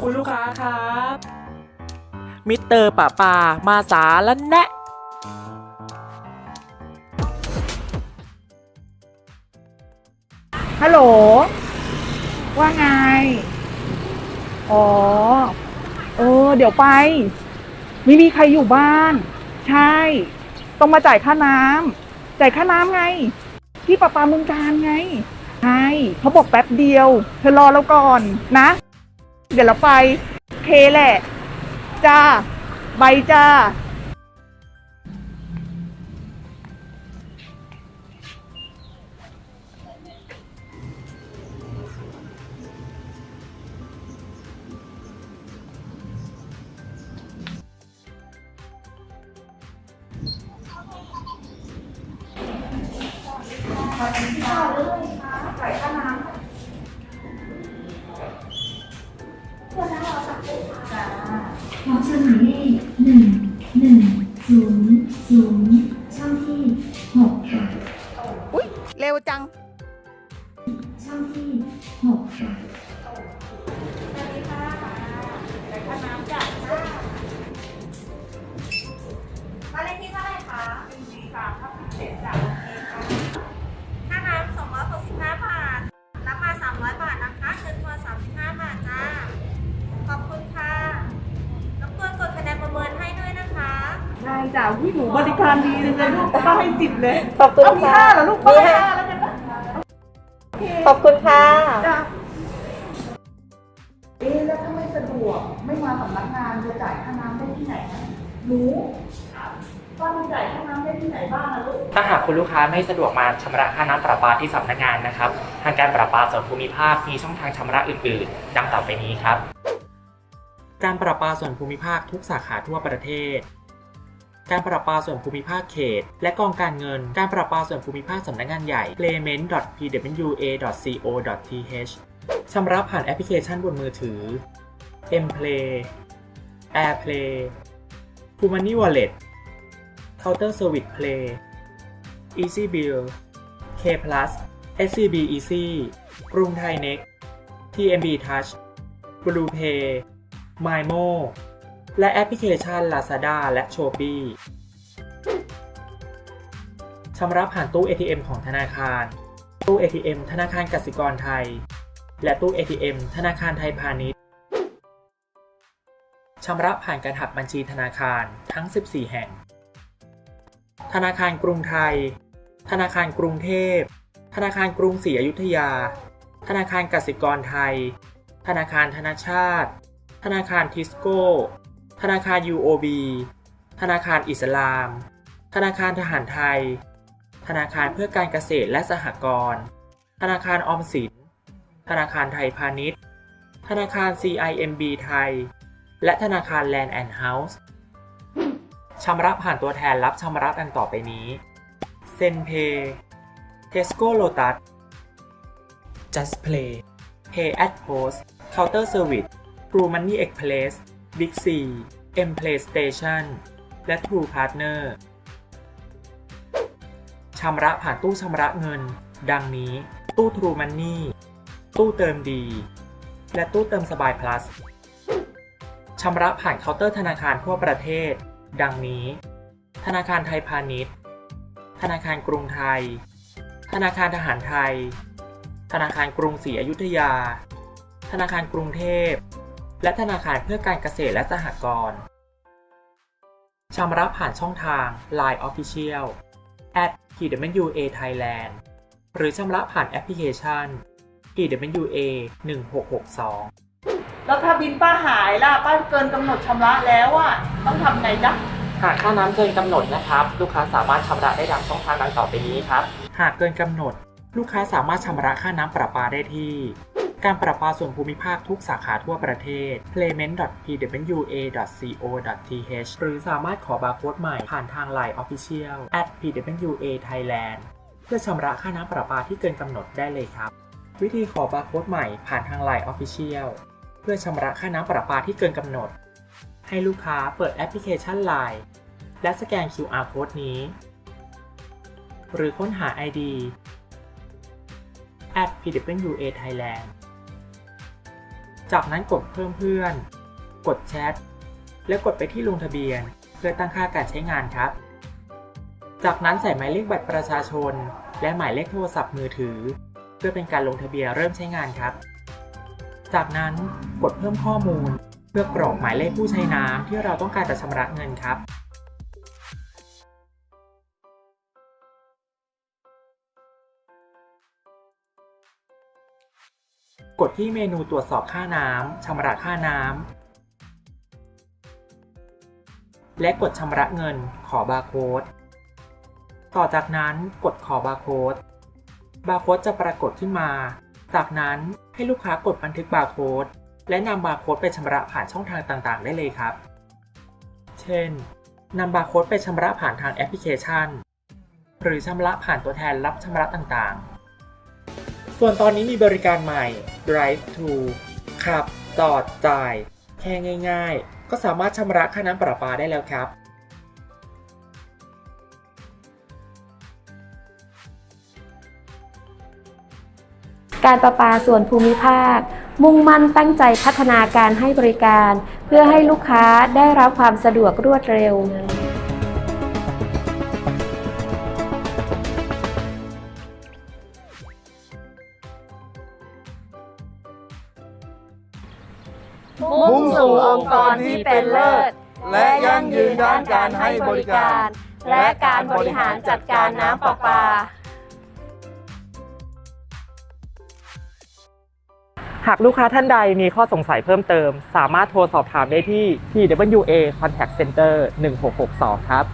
คุณลูกค้าครับ มิสเตอร์ป่าปามาสาแล้วแนะฮัลโหล ว่าไง อ๋อ เออ เดี๋ยวไป ไม่มีใครอยู่บ้าน ใช่ ต้องมาจ่ายค่าน้ำ จ่ายค่าน้ำไง ที่ประปาเมืองการไง ใช่เขาบอกแป๊บเดียว เธอรอเราก่อนนะ เดี๋ยวเราไป เคแหละ จ้า ใบจ้าขอเชิญหมายเลขหนึ่ง หนึ่งศูนย์ จ้ะพี่หนูบริการดีเลยลูกป้าให้สิบเลยขอบคุณเอามีค่ะห้าเหรอลูกป้ามีให้ห้าห้าแล้วกันนะขอบคุณค่ะ จ้ะเอ๊ะแล้วถ้าไม่สะดวกไม่มาสำนักงานจะจ่ายค่าน้ำได้ที่ไหนนะหนูป้ามีจ่ายค่าน้ำได้ที่ไหนบ้างนะลูก ถ้าหากคุณลูกค้าไม่สะดวกมาชำระค่าน้ำประปาที่สำนักงานนะครับ ทางการประปาส่วนภูมิภาคมีช่องทางชำระอื่นๆ ดังต่อไปนี้ครับ การประปาส่วนภูมิภาคทุกสาขาทั่วประเทศ การประปาส่วนภูมิภาคเขต และกองการเงิน การประปาส่วนภูมิภาคสำนักงานใหญ่ payment.pwa.co.th ชำระผ่านแอปพลิเคชันบนมือถือ Mplay AirPlay p u m o n e y Wallet Counter Service Play Easy Bill K Plus SCB Easy กรุงไทย Next TMB Touch Blue Pay MyMo และแอปพลิเคชัน Lazada และ Shopee ชำระผ่านตู้ ATM ของธนาคาร ตู้ ATM ธนาคารกสิกรไทย และตู้ ATM ธนาคารไทยพาณิชย์ ชำระผ่านการหักบัญชีธนาคารทั้ง 14 แห่ง ธนาคารกรุงไทย ธนาคารกรุงเทพ ธนาคารกรุงศรีอยุธยา ธนาคารกสิกรไทย ธนาคารธนาชาติ ธนาคารทิสโก้ ธนาคาร UOB ธนาคารอิสลาม ธนาคารทหารไทย ธนาคารเพื่อการเกษตรและสหกรณ์ ธนาคารออมสิน ธนาคารไทยพาณิชย์ ธนาคาร CIMB ไทย และธนาคาร Land and House ชำระผ่านตัวแทนรับชำระดังต่อไปนี้ เซนเพย์เทสโก้โลตัส Just Play Pay at Post Counter Service True Money Express Big C M Play Station และ True Partner ชำระผ่านตู้ชำระเงิน ดังนี้ ตู้ True Money ตู้เติมดี และตู้เติมสบาย plus ชำระผ่านเคาน์เตอร์ธนาคารทั่วประเทศ ดังนี้ ธนาคารไทยพาณิชย์ ธนาคารกรุงไทย ธนาคารทหารไทย ธนาคารกรุงศรีอยุธยา ธนาคารกรุงเทพ และธนาคารเพื่อการเกษตรและสหกรณ์ชำระผ่านช่องทาง Line Official at PWA Thailand หรือชำระผ่านแอปพลิเคชัน PWA 1662 แล้วถ้าบินป้าหายล่ะ ป้าเกินกำหนดชำระแล้วอะ ต้องทำไงจ๊ะ หากค่าน้ำเกินกำหนดนะครับ ลูกค้าสามารถชำระได้ดังช่องทางดังต่อไปนี้ครับ หากเกินกำหนด ลูกค้าสามารถชำระค่าน้ำประปาได้ที่ การประปาส่วนภูมิภาคทุกสาขาทั่วประเทศ payment.pwa.co.th หรือสามารถขอบาร์โค้ดใหม่ผ่านทาง Line Official at pwa Thailand เพื่อชำระค่าน้ำประปาที่เกินกำหนดได้เลยครับ วิธีขอบาร์โค้ดใหม่ผ่านทาง Line Official เพื่อชำระค่าน้ำประปาที่เกินกำหนด ให้ลูกค้าเปิดแอปพลิเคชัน Line และสแกน QR code นี้ หรือค้นหา ID at pwa Thailand จากนั้นกดเพิ่มเพื่อน กดแชท แล้วกดไปที่ลงทะเบียน เพื่อตั้งค่าการใช้งานครับ จากนั้นใส่หมายเลขบัตรประชาชน และหมายเลขโทรศัพท์มือถือ เพื่อเป็นการลงทะเบียนเริ่มใช้งานครับ จากนั้นกดเพิ่มข้อมูล เพื่อกรอกหมายเลขผู้ใช้น้ำที่เราต้องการจะชำระเงินครับ กดที่เมนูตรวจสอบค่าน้ำชำระค่าน้ำและกดชำระเงินขอบาร์โค้ดต่อจากนั้นกดขอบาร์โค้ดบาร์โค้ดจะปรากฏขึ้นมา จากนั้นให้ลูกค้ากดบันทึกบาร์โค้ดและนำบาร์โค้ดไปชำระผ่านช่องทางต่างๆ ได้เลยครับ เช่นนำบาร์โค้ดไปชำระผ่านทางแอปพลิเคชัน หรือชำระผ่านตัวแทนรับชำระต่างๆ ส่วนตอนนี้มีบริการใหม่ Drive to ขับ จอด จ่าย แค่ง่ายๆ ก็สามารถชำระค่าน้ำประปาได้แล้วครับการประปาส่วนภูมิภาค มุ่งมั่นตั้งใจพัฒนาการให้บริการ เพื่อให้ลูกค้าได้รับความสะดวกรวดเร็ว มุ่งสู่องค์กรที่เป็นเลิศ และยั่งยืนด้านการให้บริการ และการบริหารจัดการน้ำประปา หากลูกค้าท่านใดมีข้อสงสัยเพิ่มเติม สามารถโทรสอบถามได้ที่ TWA Contact Center 1662 ครับ